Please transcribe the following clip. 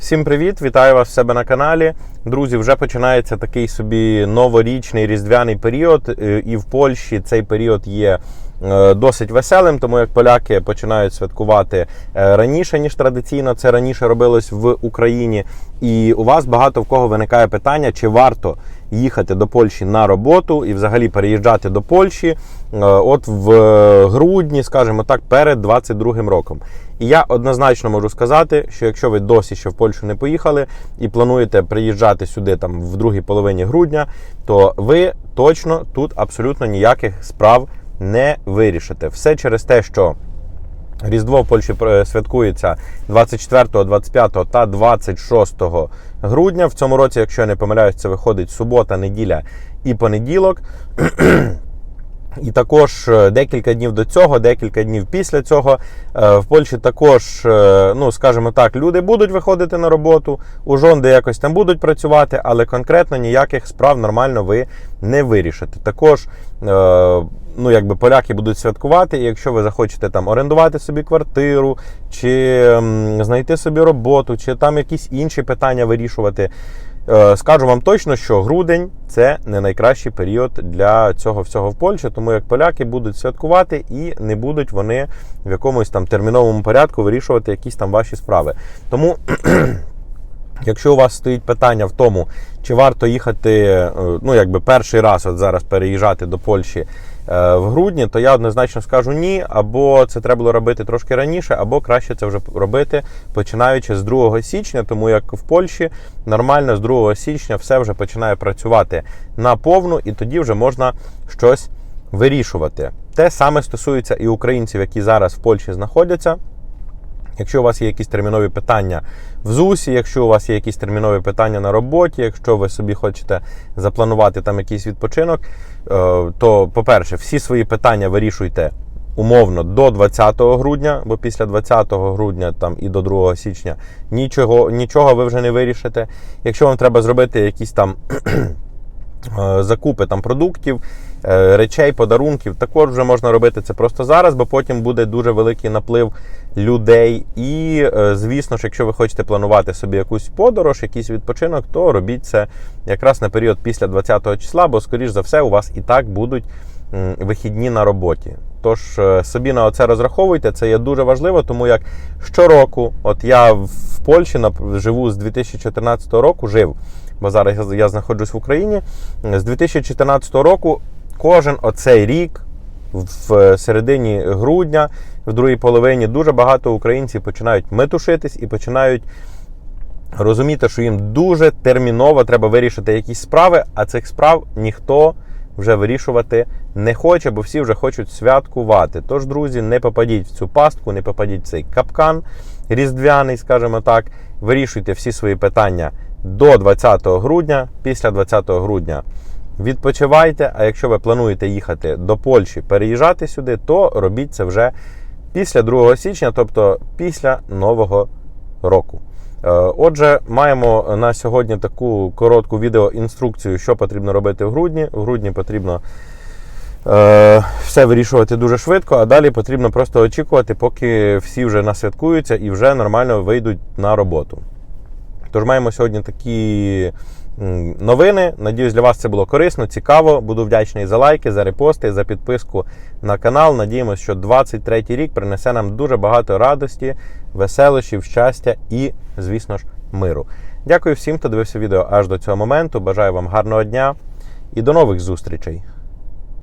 Всім привіт! Вітаю вас в себе на каналі. Друзі, вже починається такий собі новорічний різдвяний період, е, і в Польщі цей період є е, досить веселим, тому як поляки починають святкувати е, раніше, ніж традиційно це раніше робилось в Україні. І у вас багато в кого виникає питання, чи варто їхати до Польщі на роботу і взагалі переїжджати до Польщі от в грудні, скажімо так, перед 22-м роком. І я однозначно можу сказати, що якщо ви досі ще в Польщу не поїхали і плануєте приїжджати сюди там в другій половині грудня, то ви точно тут абсолютно ніяких справ не вирішите. Все через те, що Різдво в Польщі е, святкується 24, 25 та 26 грудня. В цьому році, якщо я не помиляюсь, це виходить субота, неділя і понеділок. І також е, декілька днів до цього, декілька днів після цього е, в Польщі також, е, ну скажімо так, люди будуть виходити на роботу, у жонди якось там будуть працювати, але конкретно ніяких справ нормально ви не вирішите. Також ну якби поляки будуть святкувати, і якщо ви захочете там орендувати собі квартиру, чи знайти собі роботу, чи там якісь інші питання вирішувати. Е, Скажу вам точно, що грудень це не найкращий період для цього всього в Польщі, тому як поляки будуть святкувати і не будуть вони в якомусь там терміновому порядку вирішувати якісь там ваші справи. Тому. Якщо у вас стоїть питання в тому, чи варто їхати, е, ну якби перший раз от зараз переїжджати до Польщі е, в грудні, то я однозначно скажу ні, або це треба було робити трошки раніше, або краще це вже робити починаючи з 2 січня, тому як в Польщі нормально з 2 січня все вже починає працювати на повну, і тоді вже можна щось вирішувати. Те саме стосується і українців, які зараз в Польщі знаходяться. Якщо у вас є якісь термінові питання в ЗУСі, якщо у вас є якісь термінові питання на роботі, якщо ви собі хочете запланувати там якийсь відпочинок, е, то, по-перше, всі свої питання вирішуйте умовно до 20 грудня, бо після 20 грудня там і до 2 січня нічого, нічого ви вже не вирішите. Якщо вам треба зробити якісь там. Е, закупи там продуктів, е, речей, подарунків. Також вже можна робити це просто зараз, бо потім буде дуже великий наплив людей. І, е, звісно ж, якщо ви хочете планувати собі якусь подорож, якийсь відпочинок, то робіть це якраз на період після 20-го числа, бо, скоріш за все, у вас і так будуть вихідні на роботі. Тож собі на це розраховуйте, це є дуже важливо, тому як щороку, от я в Польщі живу з 2014 року, жив бо зараз я знаходжусь в Україні. З 2014 року кожен оцей рік, в середині грудня, в другій половині, дуже багато українців починають метушитись і починають розуміти, що їм дуже терміново треба вирішити якісь справи, а цих справ ніхто вже вирішувати не хоче, бо всі вже хочуть святкувати. Тож, друзі, не попадіть в цю пастку, не попадіть в цей капкан різдвяний, скажімо так. Вирішуйте всі свої питання до 20 грудня. Після 20 грудня відпочивайте. А якщо ви плануєте їхати до Польщі, переїжджати сюди, то робіть це вже після 2 січня, тобто після Нового року. Е, отже, маємо на сьогодні таку коротку відеоінструкцію, що потрібно робити в грудні. В грудні потрібно е, все вирішувати дуже швидко, а далі потрібно просто очікувати, поки всі вже насвяткуються і вже нормально вийдуть на роботу. Тож маємо сьогодні такі новини. Надіюсь, для вас це було корисно, цікаво. Буду вдячний за лайки, за репости, за підписку на канал. Надіємося, що 23 рік принесе нам дуже багато радості, веселощів, щастя і, звісно ж, миру. Дякую всім, хто дивився відео аж до цього моменту. Бажаю вам гарного дня і до нових зустрічей!